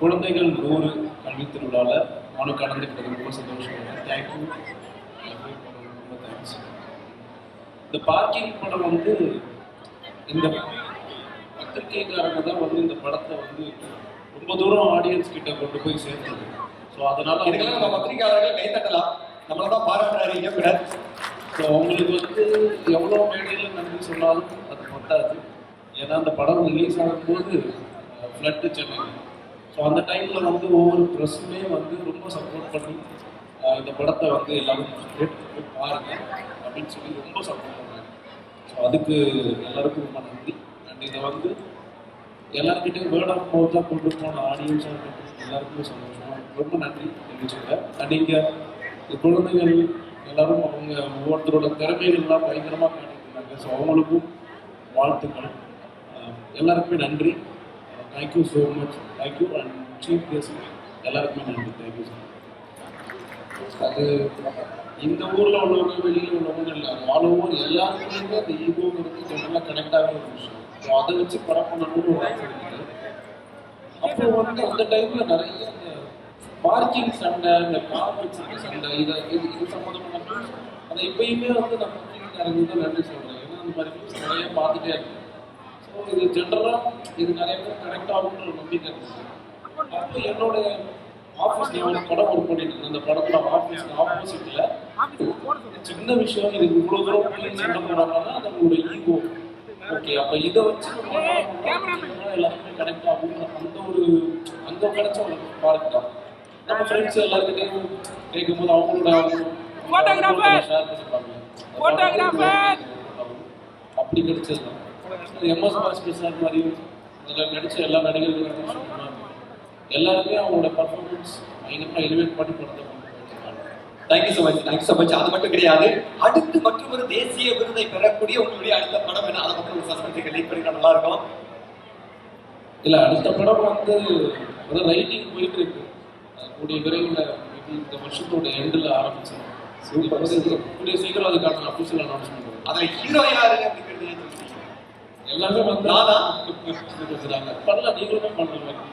குழந்தைகள் நூறு கல்வி திருவிழாவில் நானும் கலந்துக்கிட்டது ரொம்ப சந்தோஷம் தேங்க்யூ ரொம்ப தேங்க்ஸ் இந்த பார்க்கிங் படம் வந்து இந்த பத்திரிகைக்காரங்க தான் வந்து இந்த படத்தை வந்து ரொம்ப தூரம் ஆடியன்ஸ் கிட்ட கொண்டு போய் சேர்த்தது. ஸோ அதனால இதுக்கெல்லாம் நம்ம பத்திரிகையாளர்கள் கை தட்டலாம். நம்மள தான் பாராட்டுறாரு ஸோ அவங்களுக்கு வந்து எவ்வளோ மேடையில் நன்றி சொன்னாலும் அது பத்தாது. ஏன்னா அந்த படம் ரிலீஸ் ஆகும்போது ஃப்ளட்டு சென்னை. ஸோ அந்த டைமில் வந்து ஒவ்வொரு ப்ரெஸ்ஸுமே வந்து ரொம்ப சப்போர்ட் பண்ணி இந்த படத்தை வந்து எல்லாரும் கேட்டு போய் பாருங்க அப்படின்னு சொல்லி ரொம்ப சப்போர்ட் பண்ணுறாங்க ஸோ அதுக்கு எல்லாருக்கும் ரொம்ப நன்றி. அண்ட் இதை வந்து எல்லாருக்கிட்டையும் வேர்ட் ஆஃப் மவுத்தாக கொண்டு போன ஆடியன்ஸாக இருக்கட்டும் எல்லாருக்குமே சந்தோஷம் ரொம்ப நன்றி தெரிவிச்சுக்கிறேன் அண்ட் இங்கே குழந்தைகள் எல்லாரும் அவங்க ஒவ்வொருத்தரோட திறமைகள்லாம் பயங்கரமாக காட்டியிருந்தாங்க ஸோ அவங்களுக்கும் வாழ்த்துக்கள். எல்லாருக்குமே நன்றி. Thank you so much thank you and chief guest எல்லாருக்குமே நன்றி. தேங்க்யூ ஸோ அது இந்த ஊரில் உள்ளவங்க வெளியில் உள்ளவங்க இல்லை அது ஆல் ஓவர் எல்லாருக்குமே அந்த ஈகோங்கிறது ஜெனரலாக கனெக்ட் ஆகிற ஒரு விஷயம். ஸோ அதை வச்சு படம் பண்ணணும்னு ஒரு ஆசை இருக்குது அப்போ வந்து அந்த டைம்ல நிறைய இந்த பார்க்கிங் சண்டை இந்த கார் வச்சுட்டு சண்டை இதை இது இது சம்மந்தமான அதை இப்பயுமே வந்து நம்ம பத்திரிகைக்காரங்க நன்றி சொல்கிறேன் ஏன்னா அந்த மாதிரி நிறைய பார்த்துட்டே இருக்கேன் இது ஜென்ரலாக இது நிறைய பேர் கனெக்ட் ஆகும்னு ஒரு நம்பிக்கை இருந்துச்சு அப்போ என்னோட ஆஃபீஸ் நான் ஒரு படம் ஒர்க் பண்ணிட்டு இருந்தேன். அந்த படத்தோட ஆஃபீஸ் ஆப்போசிட்ல சின்ன விஷயம் இது இவ்வளவு தூரம் சண்டை போடுறாங்கன்னா அது உங்களோட ஈகோ ஓகே அப்ப இதை வச்சு எல்லாருமே கனெக்ட் ஆகும் அந்த ஒரு அங்க கிடைச்ச ஒரு பார்க் தான். நம்ம ஃப்ரெண்ட்ஸ் எல்லாருக்கிட்டையும் கேட்கும்போது அவங்களோட! ஷேர் பண்ணிப்பாங்க! அப்படி கிடைச்சது தான் எம்எஸ் பாஸ் பிரசாத் மாதிரியும் அதில் நடிச்ச எல்லா நடிகர்களும் எல்லாருமே அவங்களோட பர்ஃபார்மன்ஸ் பயங்கரமாக எலிவேட் பண்ணி போயிருக்காங்க thank you so much thank you so much அது மட்டும் கிடையாது. அடுத்து மற்றும் ஒரு தேசிய விருதை பெறக்கூடிய உங்களுடைய அடுத்த படம் என்ன? அதை மட்டும் ஒரு சஸ்பென்ஸுக்கு லீக் நல்லா இருக்கும். இல்ல அடுத்த படம் வந்து அதான் ரைட்டிங் போயிட்டு இருக்கு. கூடிய விரைவில் இந்த வருஷத்தோட எண்டில் ஆரம்பிச்சிடும். கூடிய சீக்கிரம் அதுக்கான அஃபிஷியல் அனௌன்ஸ்மெண்ட் அதுல ஹீரோ யாரு அப்படிங்கிறது? எல்லாமே வந்து நானா? வச்சுருக்காங்க நீங்களுமே பண்ணலாம்